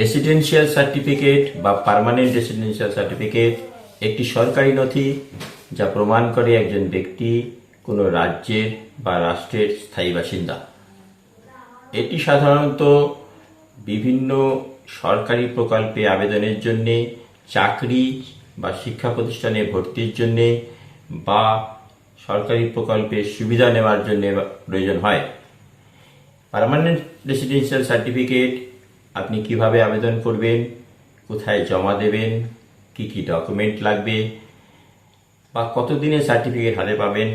Residential certificate বা permanent residential certificate একটি সরকারি নথি যা প্রমাণ করে একজন ব্যক্তি কোনো রাজ্যের বা রাষ্ট্রের স্থায়ী বাসিন্দা। এটি সাধারণত বিভিন্ন সরকারি প্রকল্পে আবেদনের জন্য, চাকরি বা শিক্ষা প্রতিষ্ঠানে ভর্তির জন্য বা সরকারি প্রকল্পের সুবিধা নেওয়ার জন্য প্রয়োজন হয়। পার্মানেন্ট রেসিডেন্সিয়াল সার্টিফিকেট আপনি কীভাবে আবেদন করবেন? কোথায় জমা দেবেন? কি কি ডকুমেন্ট লাগবে? বা কতদিনের সার্টিফিকেট হাতে পাবেন?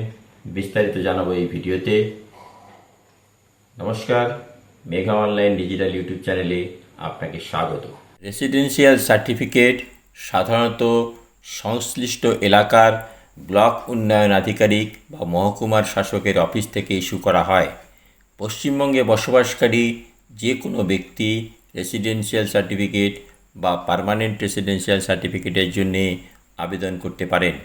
বিস্তারিত জানাব এই ভিডিওতে। নমস্কার, মেঘা অনলাইন ডিজিটাল ইউটিউব চ্যানেলে আপনাকে স্বাগত। রেসিডেন্সিয়াল সার্টিফিকেট সাধারণত সংশ্লিষ্ট এলাকার ব্লক উন্নয়ন আধিকারিক বা মহকুমার শাসকের অফিস থেকে ইস্যু করা হয়। পশ্চিমবঙ্গে বসবাসকারী যে কোনো ব্যক্তি রেসিডেন্সিয়াল সার্টিফিকেট বা পার্মানেন্ট রেসিডেন্সিয়াল সার্টিফিকেটের জন্য আবেদন করতে পারেন।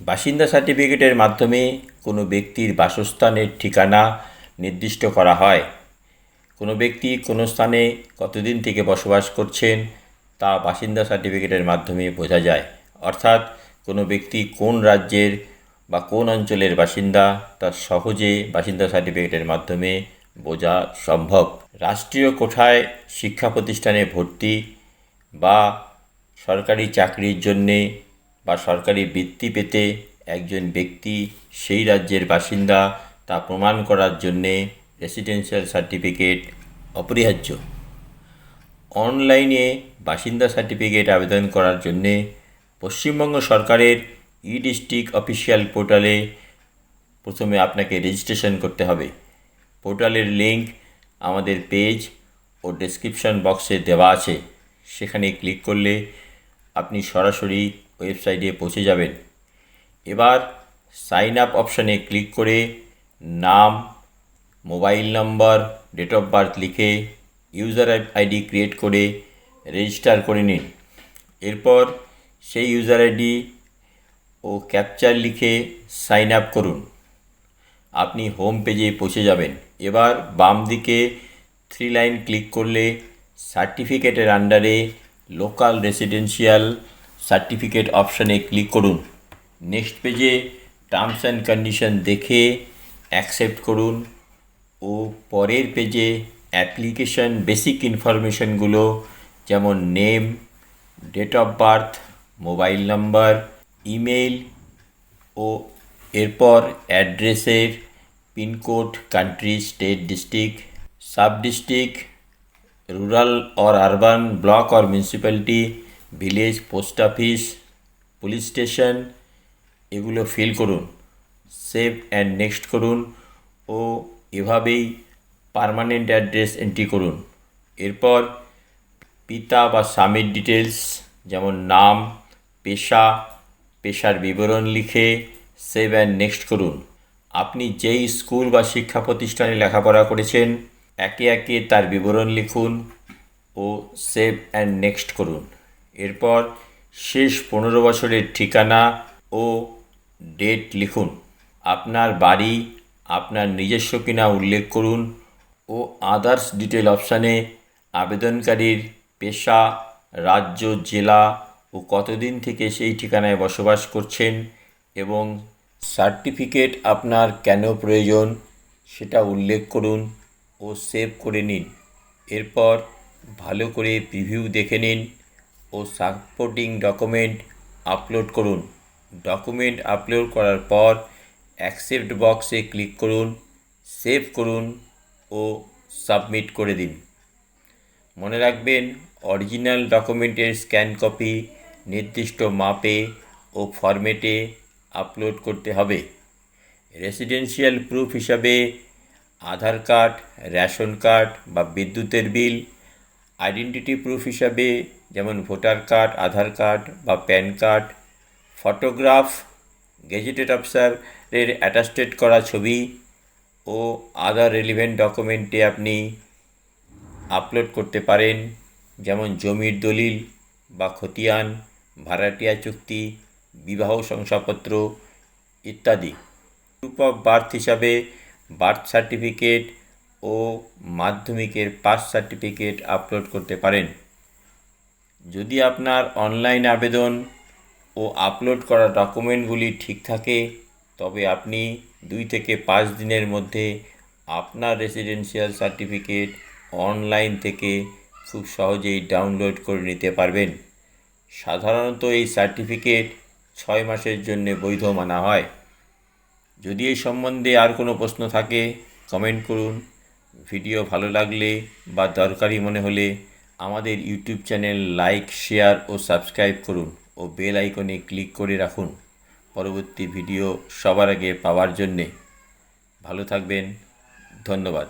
বাসিন্দা সার্টিফিকেটের মাধ্যমে কোনো ব্যক্তির বাসস্থানের ঠিকানা নির্দিষ্ট করা হয়। কোনো ব্যক্তি কোনো স্থানে কতদিন থেকে বসবাস করছেন তা বাসিন্দা সার্টিফিকেটের মাধ্যমে বোঝা যায়। অর্থাৎ কোনো ব্যক্তি কোন রাজ্যের বা কোন অঞ্চলের বাসিন্দা তা সহজে বাসিন্দা সার্টিফিকেটের মাধ্যমে বোঝা সম্ভব। রাষ্ট্রীয় কোঠায় শিক্ষা প্রতিষ্ঠানে ভর্তি বা সরকারি চাকরির জন্যে বা সরকারি বৃত্তি পেতে একজন ব্যক্তি সেই রাজ্যের বাসিন্দা, তা প্রমাণ করার জন্যে রেসিডেন্সিয়াল সার্টিফিকেট অপরিহার্য। অনলাইনে বাসিন্দা সার্টিফিকেট আবেদন করার জন্যে পশ্চিমবঙ্গ সরকারের ই ডিস্ট্রিক্ট অফিসিয়াল পোর্টালে প্রথমে আপনাকে রেজিস্ট্রেশন করতে হবে। পোর্টালের লিংক আমাদের পেজ ও ডেসক্রিপশন বক্সে দেওয়া আছে। সেখানে ক্লিক করলে আপনি সরাসরি ওয়েবসাইটে পৌঁছে যাবেন। এবার সাইন আপ অপশানে ক্লিক করে নাম, mobile number, date of birth লিখে ইউজার আইডি ক্রিয়েট করে রেজিস্টার করে নিন। এরপর সেই ইউজার আইডি ও ক্যাপচার লিখে সাইন আপ করুন। আপনি হোম পেজে পৌঁছে যাবেন। এবার বাম দিকে থ্রি লাইন ক্লিক করলে সার্টিফিকেটের আন্ডারে লোকাল রেসিডেন্সিয়াল সার্টিফিকেট অপশানে ক্লিক করুন। নেক্সট পেজে টার্মস অ্যান্ড কন্ডিশন দেখে অ্যাকসেপ্ট করুন। ও পরের পেজে অ্যাপ্লিকেশন বেসিক ইনফরমেশনগুলো যেমন name date of birth mobile number email ও এরপর অ্যাড্রেসের pincode, country, state district, sub district, rural or urban block or municipality, village, post office, police station, এগুলো ফিল করুন। সেভ অ্যান্ড নেক্সট করুন ও এভাবেই পার্মানেন্ট অ্যাড্রেস এন্ট্রি করুন। এরপর পিতা বা স্বামীর ডিটেলস যেমন নাম, পেশা, পেশার বিবরণ লিখে সেভ অ্যান্ড নেক্সট করুন। আপনি যেই স্কুল বা শিক্ষা প্রতিষ্ঠানে লেখাপড়া করেছেন, একে একে তার বিবরণ লিখুন ও সেভ অ্যান্ড নেক্সট করুন। এরপর শেষ পনেরো বছরের ঠিকানা ও ডেট লিখুন। আপনার বাড়ি, আপনার নিজস্ব কিনা উল্লেখ করুন ও আদার্স ডিটেল অপশানে আবেদনকারীর পেশা, রাজ্য, জেলা ও কতদিন থেকে সেই ঠিকানায় বসবাস করছেন এবং সার্টিফিকেট আপনার কেন প্রয়োজন সেটা উল্লেখ করুন ও সেভ করে নিন। এরপর ভালো করে প্রিভিউ দেখে নিন ও সাপোর্টিং ডকুমেন্ট আপলোড করুন। ডকুমেন্ট আপলোড করার পর অ্যাকসেপ্ট বক্সে ক্লিক করুন সেভ করুন ও সাবমিট করে দিন। মনে রাখবেন অরিজিনাল ডকুমেন্টের স্ক্যান কপি নির্দিষ্ট মাপে ও ফরম্যাটে আপলোড করতে হবে। রেসিডেন্সিয়াল প্রুফ হিসাবে আধার কার্ড, রেশন কার্ড বা বিদ্যুতের বিল আইডেন্টিটি প্রুফ হিসাবে যেমন ভোটার কার্ড, আধার কার্ড বা প্যান কার্ড ফটোগ্রাফ গেজেটেড অফিসারের অ্যাটাস্টেড করা ছবি ও আদার রেলিভেন্ট ডকুমেন্টে আপনি আপলোড করতে পারেন। যেমন জমির দলিল বা খতিয়ান, ভাড়াটিয়া চুক্তি বিবাহ শংসাপত্র ইত্যাদি। প্রুফ অফ বার্থ হিসাবে বার্থ সার্টিফিকেট ও মাধ্যমিকের পাস সার্টিফিকেট আপলোড করতে পারেন। যদি আপনার অনলাইন আবেদন ও আপলোড করা ডকুমেন্টগুলি ঠিক থাকে, তবে আপনি দুই থেকে পাঁচ দিনের মধ্যে আপনার রেসিডেন্সিয়াল সার্টিফিকেট অনলাইন থেকে খুব সহজেই ডাউনলোড করে নিতে পারবেন। সাধারণত এই সার্টিফিকেট ছয় মাসের জন্য বৈধ মানা হয়। যদি এই সম্বন্ধে আর কোনো প্রশ্ন থাকে কমেন্ট করুন। ভিডিও ভালো লাগলে বা দরকারি মনে হলে আমাদের ইউটিউব চ্যানেল লাইক শেয়ার ও সাবস্ক্রাইব করুন ও বেল আইকনে ক্লিক করে রাখুন পরবর্তী ভিডিও সবার আগে পাওয়ার জন্যে। ভালো থাকবেন, ধন্যবাদ।